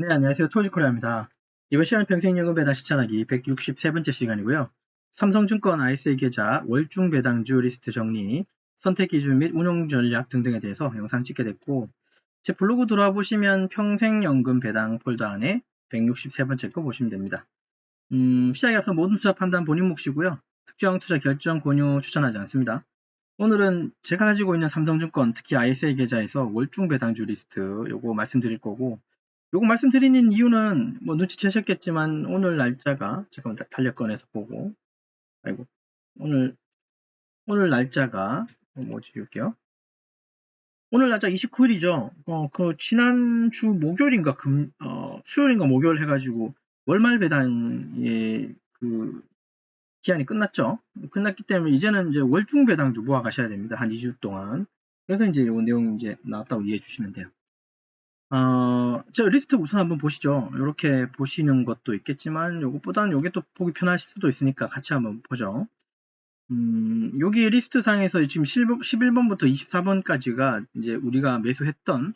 네, 안녕하세요. 토지코리아입니다. 이번 시간 평생연금 배당 시청하기 163번째 시간이고요. 삼성증권 ISA 계좌 월중 배당주 리스트 정리, 선택 기준 및 운용 전략 등등에 대해서 영상 찍게 됐고, 제 블로그 들어와 보시면 평생연금 배당 폴더 안에 163번째 거 보시면 됩니다. 음, 시작에 앞서 모든 투자 판단 본인 몫이고요. 특정 투자 결정 권유 추천하지 않습니다. 오늘은 제가 가지고 있는 삼성증권 특히 ISA 계좌에서 월중 배당주 리스트 요거 말씀드릴 거고 요거 말씀드리는 이유는 뭐 눈치채셨겠지만 오늘 날짜가 잠깐만 달력 꺼내서 보고 아이고 오늘 오늘 날짜가 뭐 지울게요. 오늘 날짜 29일이죠. 어, 그 지난주 목요일인가 금 어, 수요일인가 목요일 해가지고 월말 배당의 그 기한이 끝났죠. 끝났기 때문에 이제는 이제 월중 배당주 모아 가셔야 됩니다. 한 2주 동안. 그래서 이제 이 내용 이제 나왔다고 이해해 주시면 돼요. 어, 저 리스트 우선 한번 보시죠. 이렇게 보시는 것도 있겠지만 이것보다는 이게 또 보기 편하실 수도 있으니까 같이 한번 보죠. 음, 여기 리스트 상에서 지금 11번부터 24번까지가 이제 우리가 매수했던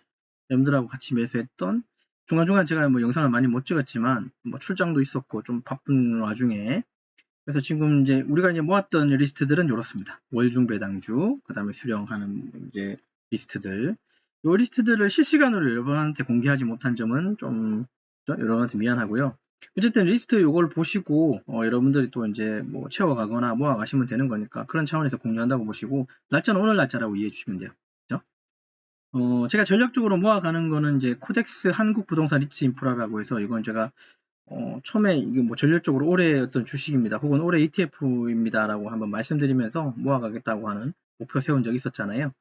여러분들하고 같이 매수했던 중간중간 제가 뭐 영상을 많이 못 찍었지만 뭐 출장도 있었고 좀 바쁜 와중에 그래서 지금 이제 우리가 이제 모았던 리스트들은 이렇습니다. 월중 배당주, 그 다음에 수령하는 이제 리스트들. 이 리스트들을 실시간으로 여러분한테 공개하지 못한 점은 좀 여러분한테 미안하고요. 어쨌든 리스트 이걸 보시고 어, 여러분들이 또 이제 뭐 채워가거나 모아가시면 되는 거니까 그런 차원에서 공유한다고 보시고 날짜는 오늘 날짜라고 이해해 주시면 돼요. 그죠? 어, 제가 전략적으로 모아가는 거는 이제 코덱스 한국 부동산 리츠 인프라라고 해서 이건 제가 어, 처음에 이게 뭐 전략적으로 올해 어떤 주식입니다. 혹은 올해 ETF입니다라고 한번 말씀드리면서 모아가겠다고 하는 목표 세운 적이 있었잖아요.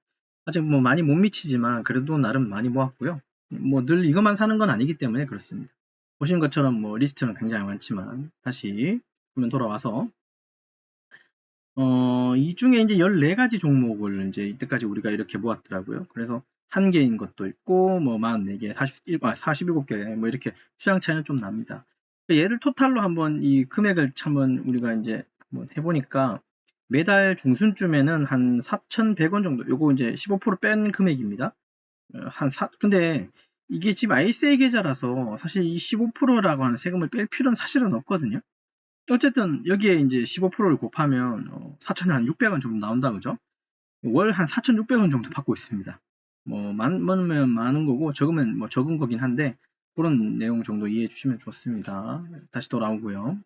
아직 뭐 많이 못 미치지만 그래도 나름 많이 모았고요. 뭐 늘 이것만 사는 건 아니기 때문에 그렇습니다. 보신 것처럼 뭐 리스트는 굉장히 많지만 다시 보면 돌아와서 어, 이 중에 이제 14가지 종목을 이제 이때까지 우리가 이렇게 모았더라고요. 그래서 한 개인 것도 있고 뭐 44개, 41, 아, 47개 뭐 이렇게 수량 차이는 좀 납니다. 얘를 토탈로 한번 이 금액을 한번 우리가 이제 한번 해보니까 매달 중순쯤에는 한 4,100원 정도, 요거 이제 15%뺀 금액입니다. 어, 한 사, 근데 이게 지금 ISA 계좌라서 사실 이 15%라고 하는 세금을 뺄 필요는 사실은 없거든요. 어쨌든 여기에 이제 15%를 곱하면 어, 4,600원 정도 나온다 그죠? 월 한 4,600원 정도 받고 있습니다. 뭐 많으면 많은 거고 적으면 뭐 적은 거긴 한데 그런 내용 정도 이해해 주시면 좋습니다. 다시 돌아오고요.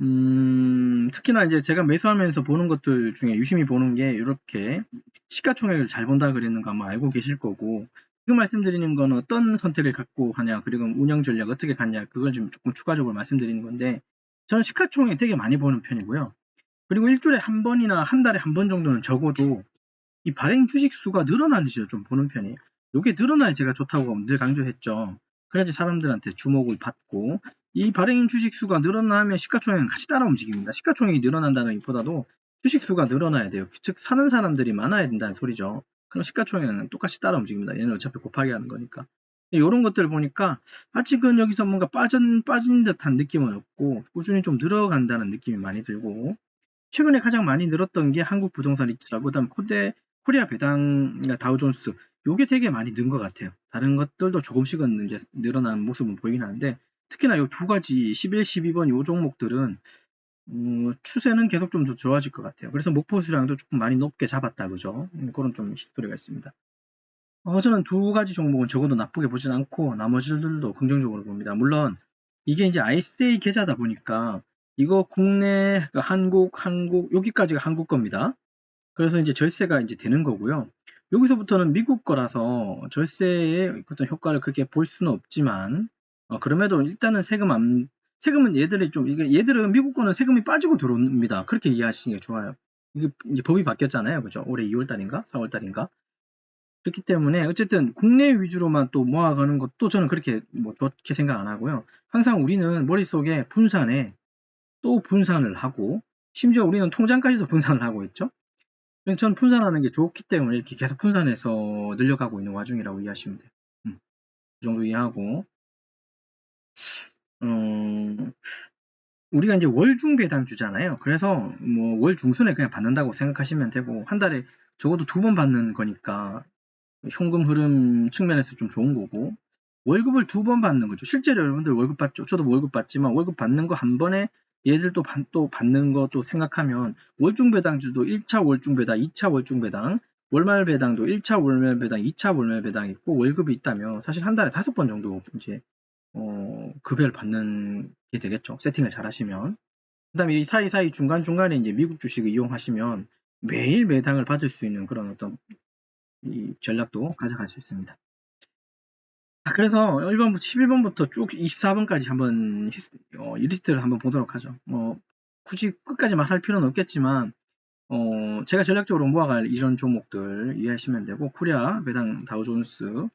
음, 특히나 이제 제가 매수하면서 보는 것들 중에 유심히 보는 게 이렇게 시가총액을 잘 본다 그랬는 거 아마 알고 계실 거고 지금 말씀드리는 건 어떤 선택을 갖고 하냐 그리고 운영 전략 어떻게 갔냐 그걸 좀 조금 추가적으로 말씀드리는 건데 저는 시가총액 되게 많이 보는 편이고요. 그리고 일주일에 한 번이나 한 달에 한 번 정도는 적어도 이 발행 주식 수가 늘어나는지를 좀 보는 편이에요. 이게 늘어나야 제가 좋다고 늘 강조했죠. 그래야지 사람들한테 주목을 받고 이 발행 주식 수가 늘어나면 시가총액은 같이 따라 움직입니다. 시가총액이 늘어난다는 것보다도 주식 수가 늘어나야 돼요. 즉 사는 사람들이 많아야 된다는 소리죠. 그럼 시가총액은 똑같이 따라 움직입니다. 얘는 어차피 곱하기 하는 거니까. 이런 것들을 보니까 아직은 여기서 뭔가 빠진, 빠진 듯한 느낌은 없고 꾸준히 좀 늘어간다는 느낌이 많이 들고 최근에 가장 많이 늘었던 게 한국 부동산 리츠라고 그다음 코데 코리아 배당 그러니까 다우존스 요게 되게 많이 는 것 같아요. 다른 것들도 조금씩은 이제 늘어난 모습은 보이긴 하는데 특히나 이 두 가지 11, 12번 요 종목들은 어, 추세는 계속 좀 좋아질 것 같아요. 그래서 목표 수량도 조금 많이 높게 잡았다 그죠? 음, 그런 좀 히스토리가 있습니다. 어, 저는 두 가지 종목은 적어도 나쁘게 보진 않고 나머지들도 긍정적으로 봅니다. 물론 이게 이제 ISA 계좌다 보니까 이거 국내 그러니까 한국 한국 여기까지가 한국 겁니다. 그래서 이제 절세가 이제 되는 거고요. 여기서부터는 미국 거라서 절세의 어떤 효과를 그렇게 볼 수는 없지만 어, 그럼에도 일단은 세금 안 세금은 얘들이 좀 이게 얘들은 미국 거는 세금이 빠지고 들어옵니다. 그렇게 이해하시는 게 좋아요. 이게 이제 법이 바뀌었잖아요. 그죠? 올해 2월 달인가? 4월 달인가? 그렇기 때문에 어쨌든 국내 위주로만 또 모아가는 것도 저는 그렇게 뭐 좋게 생각 안 하고요. 항상 우리는 머릿속에 분산에 또 분산을 하고 심지어 우리는 통장까지도 분산을 하고 있죠. 전 분산하는 게 좋기 때문에 이렇게 계속 분산해서 늘려가고 있는 와중이라고 이해하시면 돼요. 음, 그 정도 이해하고 음, 우리가 이제 월중 배당 주잖아요. 그래서 뭐 월 중순에 그냥 받는다고 생각하시면 되고 한 달에 적어도 두 번 받는 거니까 현금 흐름 측면에서 좀 좋은 거고 월급을 두 번 받는 거죠. 실제로 여러분들 월급 받죠. 저도 월급 받지만 월급 받는 거 한 번에 얘들도 받, 또 받는 것도 생각하면 월중 배당주도 1차 월중 배당, 2차 월중 배당, 월말 배당도 1차 월말 배당, 2차 월말 배당 있고 월급이 있다면 사실 한 달에 다섯 번 정도 이제 어, 급여를 받는 게 되겠죠. 세팅을 잘 하시면. 그 다음에 이 사이사이 중간중간에 이제 미국 주식을 이용하시면 매일 매당을 받을 수 있는 그런 어떤 이 전략도 가져갈 수 있습니다. 자, 그래서 1번부터 11번부터 쭉 24번까지 한번 어, 이 리스트를 한번 보도록 하죠. 뭐 굳이 끝까지 말할 필요는 없겠지만 어, 제가 전략적으로 모아갈 이런 종목들 이해하시면 되고 코리아, 배당, 다우존스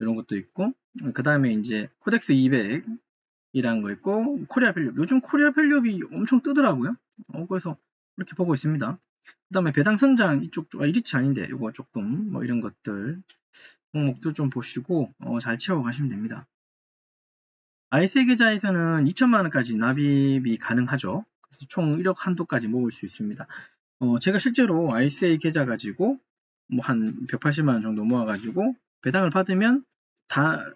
이런 것도 있고 그 다음에 이제 코덱스 200 이라는 거 있고 코리아 밸류 요즘 코리아 밸류이 엄청 뜨더라고요. 어, 그래서 이렇게 보고 있습니다. 그 다음에 배당 성장 이쪽 아, 이리치 아닌데 이거 조금 뭐 이런 것들 종목들 좀 보시고 어, 잘 채워 가시면 됩니다. ISA 계좌에서는 2천만 원까지 납입이 가능하죠. 그래서 총 1억 한도까지 모을 수 있습니다. 어, 제가 실제로 ISA 계좌 가지고 뭐 한 180만 원 정도 모아가지고 배당을 받으면 다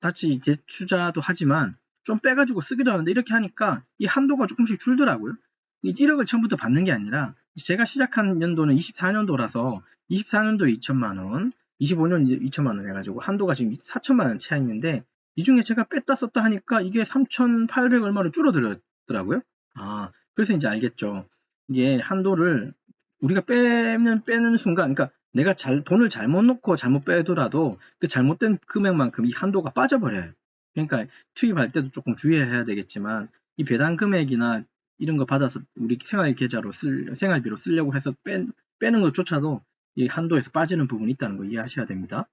같이 재투자도 하지만 좀 빼가지고 쓰기도 하는데 이렇게 하니까 이 한도가 조금씩 줄더라고요. 이 1억을 처음부터 받는 게 아니라 제가 시작한 연도는 24년도라서 24년도에 2천만 원, 25년 이제 2천만 원 해가지고 한도가 지금 4천만 원채 있는데 이 중에 제가 뺐다 썼다 하니까 이게 3,800 얼마로 줄어들었더라고요. 아, 그래서 이제 알겠죠. 이게 한도를 우리가 빼면 빼는 순간, 그러니까 내가 잘 돈을 잘못 넣고 잘못 빼더라도 그 잘못된 금액만큼 이 한도가 빠져버려요. 그러니까 투입할 때도 조금 주의해야 되겠지만 이 배당 금액이나 이런 거 받아서 우리 생활 계좌로 쓸 생활비로 쓰려고 해서 빼, 빼는 것조차도 이 한도에서 빠지는 부분이 있다는 거 이해하셔야 됩니다.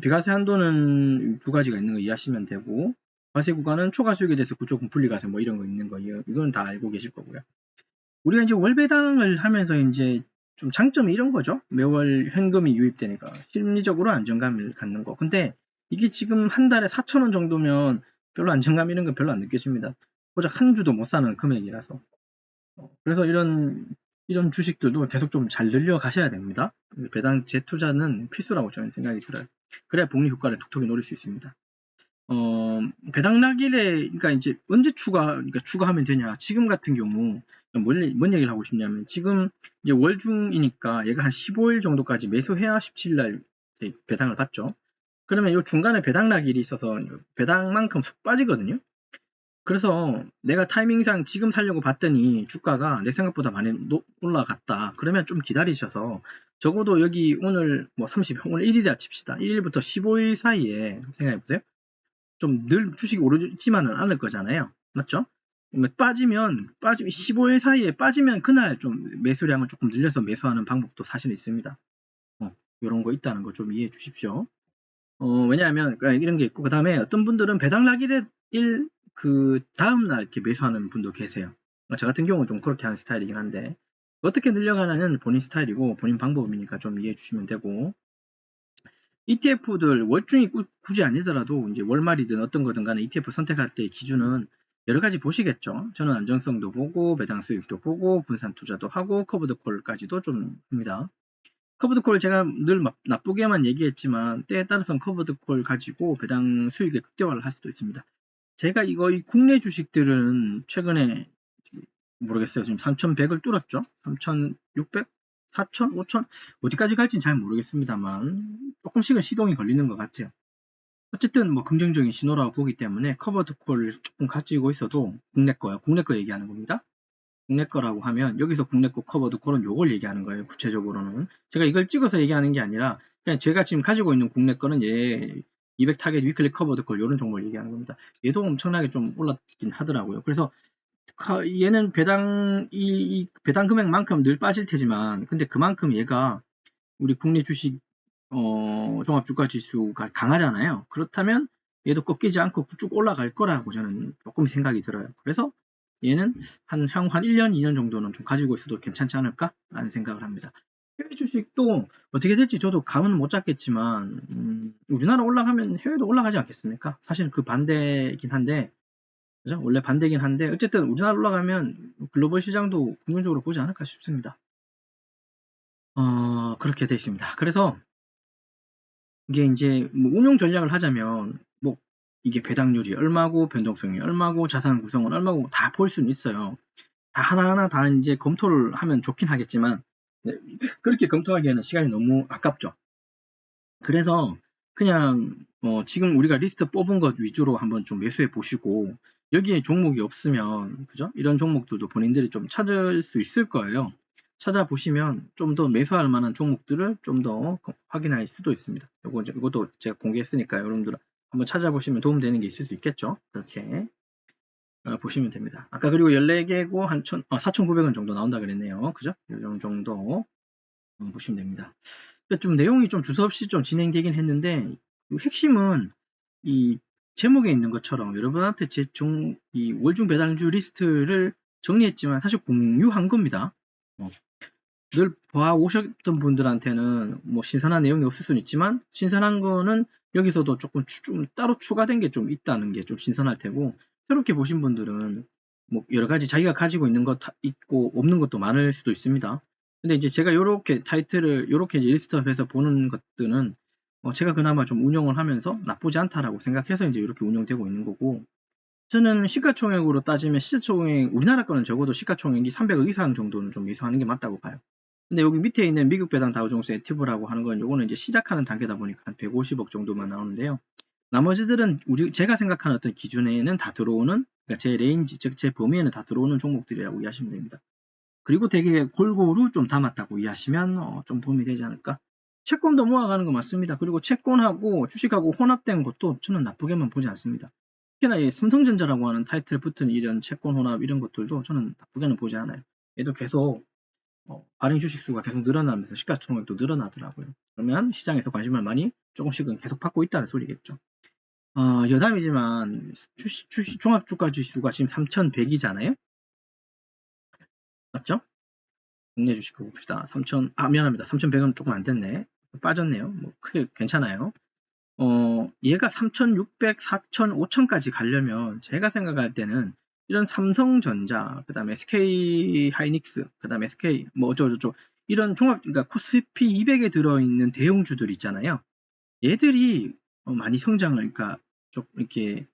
비과세 한도는 두 가지가 있는 거 이해하시면 되고 과세 구간은 초과 수익에 대해서 구조금 분리과세 뭐 이런 거 있는 거 이건 다 알고 계실 거고요. 우리가 이제 월배당을 하면서 이제 좀 장점이 이런 거죠. 매월 현금이 유입되니까 심리적으로 안정감을 갖는 거. 근데 이게 지금 한 달에 4천 원 정도면 별로 안정감 이런 거 별로 안 느껴집니다. 고작 한 주도 못 사는 금액이라서. 어, 그래서 이런 이런 주식들도 계속 좀 잘 늘려 가셔야 됩니다. 배당 재투자는 필수라고 저는 생각이 들어요. 그래야 복리 효과를 톡톡히 노릴 수 있습니다. 어, 배당 낙일에, 그러니까 이제 언제 추가, 그러니까 추가하면 되냐. 지금 같은 경우, 뭔, 뭔 얘기를 하고 싶냐면, 지금 이제 월중이니까 얘가 한 15일 정도까지 매수해야 17일 날 배당을 받죠. 그러면 이 중간에 배당 낙일이 있어서 배당만큼 쑥 빠지거든요. 그래서 내가 타이밍상 지금 살려고 봤더니 주가가 내 생각보다 많이 올라갔다. 그러면 좀 기다리셔서 적어도 여기 오늘 뭐 30, 오늘 1일이라 칩시다. 1일부터 15일 사이에 생각해보세요. 좀 늘 주식이 오르지만은 않을 거잖아요. 맞죠? 빠지면, 빠지면 15일 사이에 빠지면 그날 좀 매수량을 조금 늘려서 매수하는 방법도 사실 있습니다. 어, 이런 거 있다는 거 좀 이해해 주십시오. 어, 왜냐하면 그러니까 이런 게 있고 그 다음에 어떤 분들은 배당 낙일에 1, 그 다음날 이렇게 매수하는 분도 계세요. 저 같은 경우는 좀 그렇게 하는 스타일이긴 한데 어떻게 늘려가냐는 본인 스타일이고 본인 방법이니까 좀 이해해 주시면 되고 ETF들 월중이 굳이 아니더라도 이제 월말이든 어떤 거든 간에 ETF 선택할 때 기준은 여러 가지 보시겠죠. 저는 안정성도 보고 배당 수익도 보고 분산 투자도 하고 커브드 콜까지도 좀 합니다. 커브드 콜 제가 늘 나쁘게만 얘기했지만 때에 따라서는 커브드 콜 가지고 배당 수익의 극대화를 할 수도 있습니다. 제가 이거 이 국내 주식들은 최근에 모르겠어요. 지금 3,100을 뚫었죠. 3,600, 4,000, 5,000 어디까지 갈지는 잘 모르겠습니다만 조금씩은 시동이 걸리는 것 같아요. 어쨌든 뭐 긍정적인 신호라고 보기 때문에 커버드 콜을 조금 가지고 있어도 국내 거야. 국내 거 얘기하는 겁니다. 국내 거라고 하면 여기서 국내 거 커버드 콜은 요걸 얘기하는 거예요. 구체적으로는 제가 이걸 찍어서 얘기하는 게 아니라 그냥 제가 지금 가지고 있는 국내 거는 얘 200 타겟 위클리 커버드 콜 이런 종목을 얘기하는 겁니다. 얘도 엄청나게 좀 올랐긴 하더라고요. 그래서 얘는 배당 이, 배당 금액만큼 늘 빠질 테지만 근데 그만큼 얘가 우리 국내 주식 어, 종합 주가 지수가 강하잖아요. 그렇다면 얘도 꺾이지 않고 쭉 올라갈 거라고 저는 조금 생각이 들어요. 그래서 얘는 한 향후 한 1년, 2년 정도는 좀 가지고 있어도 괜찮지 않을까라는 생각을 합니다. 해외 주식도 어떻게 될지 저도 감은 못 잡겠지만 음, 우리나라 올라가면 해외도 올라가지 않겠습니까? 사실 그 반대긴 한데 그죠? 원래 반대긴 한데 어쨌든 우리나라 올라가면 글로벌 시장도 긍정적으로 보지 않을까 싶습니다. 어, 그렇게 되어 있습니다. 그래서 이게 이제 뭐 운용 전략을 하자면 뭐 이게 배당률이 얼마고 변동성이 얼마고 자산 구성은 얼마고 다 볼 수는 있어요. 다 하나하나 다 이제 검토를 하면 좋긴 하겠지만 네, 그렇게 검토하기에는 시간이 너무 아깝죠. 그래서 그냥 어, 지금 우리가 리스트 뽑은 것 위주로 한번 좀 매수해 보시고 여기에 종목이 없으면 그죠? 이런 종목들도 본인들이 좀 찾을 수 있을 거예요. 찾아보시면 좀 더 매수할 만한 종목들을 좀 더 확인할 수도 있습니다. 요거 이것도 제가 공개했으니까 여러분들 한번 찾아보시면 도움되는 게 있을 수 있겠죠. 그렇게 어, 보시면 됩니다. 아까 그리고 14개고 한 천, 어, 4,900원 정도 나온다 그랬네요. 그죠? 이 정도 어, 보시면 됩니다. 좀 내용이 좀 주저없이 좀 진행되긴 했는데 핵심은 이 제목에 있는 것처럼 여러분한테 제 종, 이 월중 배당주 리스트를 정리했지만 사실 공유한 겁니다. 어. 늘 봐오셨던 분들한테는 뭐 신선한 내용이 없을 수는 있지만 신선한 거는 여기서도 조금 좀 따로 추가된 게 좀 있다는 게 좀 신선할 테고 새롭게 보신 분들은 뭐 여러 가지 자기가 가지고 있는 것 있고 없는 것도 많을 수도 있습니다. 근데 이제 제가 이렇게 타이틀을 이렇게 리스트업해서 보는 것들은 어 제가 그나마 좀 운영을 하면서 나쁘지 않다라고 생각해서 이제 이렇게 운영되고 있는 거고 저는 시가총액으로 따지면 시가총액 우리나라 거는 적어도 시가총액이 300억 이상 정도는 좀 미소하는 게 맞다고 봐요. 근데 여기 밑에 있는 미국 배당 다우종스 액티브라고 하는 건 요거는 이제 시작하는 단계다 보니까 한 150억 정도만 나오는데요. 나머지들은 우리 제가 생각하는 어떤 기준에는 다 들어오는 그러니까 제 레인지 즉 제 범위에는 다 들어오는 종목들이라고 이해하시면 됩니다. 그리고 되게 골고루 좀 담았다고 이해하시면 어, 좀 도움이 되지 않을까. 채권도 모아가는 거 맞습니다. 그리고 채권하고 주식하고 혼합된 것도 저는 나쁘게만 보지 않습니다. 특히나 이 삼성전자라고 하는 타이틀 붙은 이런 채권 혼합 이런 것들도 저는 나쁘게는 보지 않아요. 얘도 계속 어, 발행 주식 수가 계속 늘어나면서 시가총액도 늘어나더라고요. 그러면 시장에서 관심을 많이 조금씩은 계속 받고 있다는 소리겠죠. 어, 여담이지만 주식, 주식 종합주가 지수가 지금 3,100이잖아요. 맞죠? 국내 주식 봅시다. 3,000, 아 미안합니다. 3,100은 조금 안 됐네. 빠졌네요. 뭐 크게 괜찮아요. 어, 얘가 3,600, 4,000, 5,000까지 가려면 제가 생각할 때는 이런 삼성전자, 그 다음에 SK 하이닉스, 그 다음에 SK 뭐 어쩌고저쩌고 이런 종합, 그러니까 코스피 200에 들어있는 대형주들 있잖아요. 얘들이 어, 많이 성장을, 그러니까 좀 이렇게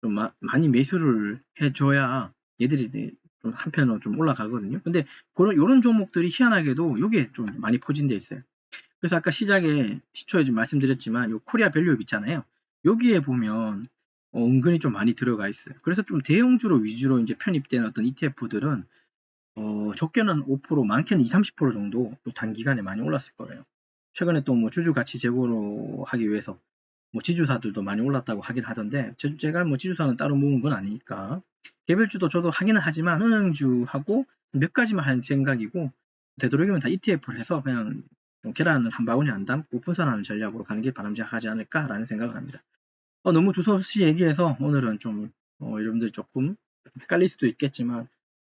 좀 마, 많이 매수를 해줘야 얘들이 좀 한편으로 좀 올라가거든요. 근데 그런 이런 종목들이 희한하게도 이게 좀 많이 포진돼 있어요. 그래서 아까 시작에 시초에 좀 말씀드렸지만 요 코리아 밸류업 있잖아요. 여기에 보면 어, 은근히 좀 많이 들어가 있어요. 그래서 좀 대형주로 위주로 이제 편입된 어떤 ETF들은 어, 적게는 5%, 많게는 20, 30% 정도 단기간에 많이 올랐을 거예요. 최근에 또 뭐 주주 가치 제고로 하기 위해서 뭐 지주사들도 많이 올랐다고 하긴 하던데 제가 뭐 지주사는 따로 모은 건 아니니까 개별주도 저도 하기는 하지만 은행주하고 몇 가지만 할 생각이고 되도록이면 다 ETF를 해서 그냥 계란을 한 바구니 안 담고 분산하는 전략으로 가는 게 바람직하지 않을까라는 생각을 합니다. 어, 너무 두서없이 얘기해서 오늘은 좀 어, 여러분들 조금 헷갈릴 수도 있겠지만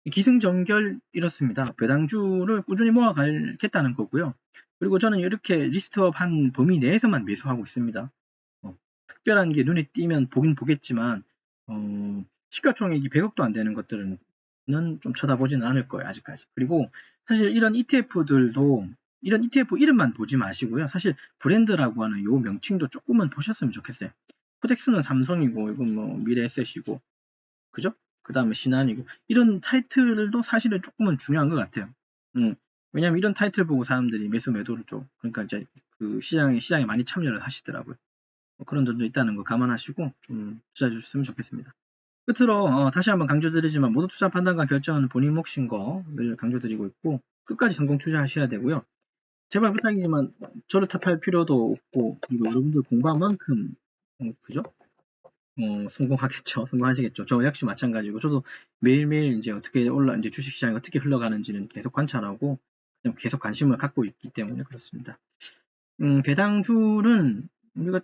기승전결 이렇습니다. 배당주를 꾸준히 모아가겠다는 거고요. 그리고 저는 이렇게 리스트업 한 범위 내에서만 매수하고 있습니다. 어, 특별한 게 눈에 띄면 보긴 보겠지만 어, 시가총액이 100억도 안 되는 것들은 좀 쳐다보지는 않을 거예요. 아직까지. 그리고 사실 이런 ETF들도 이런 ETF 이름만 보지 마시고요. 사실 브랜드라고 하는 요 명칭도 조금은 보셨으면 좋겠어요. 코덱스는 삼성이고 이건 뭐 미래에셋이고 그죠? 그 다음에 신한이고 이런 타이틀도 사실은 조금은 중요한 것 같아요. 음, 왜냐면 이런 타이틀 보고 사람들이 매수 매도를 좀 그러니까 이제 그 시장에 시장에 많이 참여를 하시더라고요. 뭐 그런 점도 있다는 거 감안하시고 좀 투자해 주셨으면 좋겠습니다. 끝으로 어, 다시 한번 강조드리지만 모두 투자 판단과 결정은 본인 몫인 거 늘 강조드리고 있고 끝까지 성공 투자하셔야 되고요. 제발 부탁이지만 저를 탓할 필요도 없고 그리고 여러분들 공부한 만큼 어, 그죠? 어, 성공하겠죠. 성공하시겠죠. 저 역시 마찬가지고 저도 매일매일 이제 어떻게 올라 이제 주식 시장이 어떻게 흘러가는지는 계속 관찰하고 계속 관심을 갖고 있기 때문에 그렇습니다. 음, 배당주는 우리가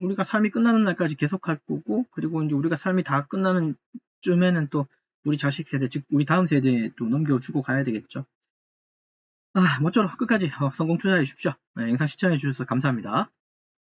우리가 삶이 끝나는 날까지 계속 할 거고 그리고 이제 우리가 삶이 다 끝나는 쯤에는 또 우리 자식 세대 즉 우리 다음 세대에 또 넘겨주고 가야 되겠죠. 아, 모쪼록 끝까지 어, 성공 투자해 주십시오. 네, 영상 시청해 주셔서 감사합니다.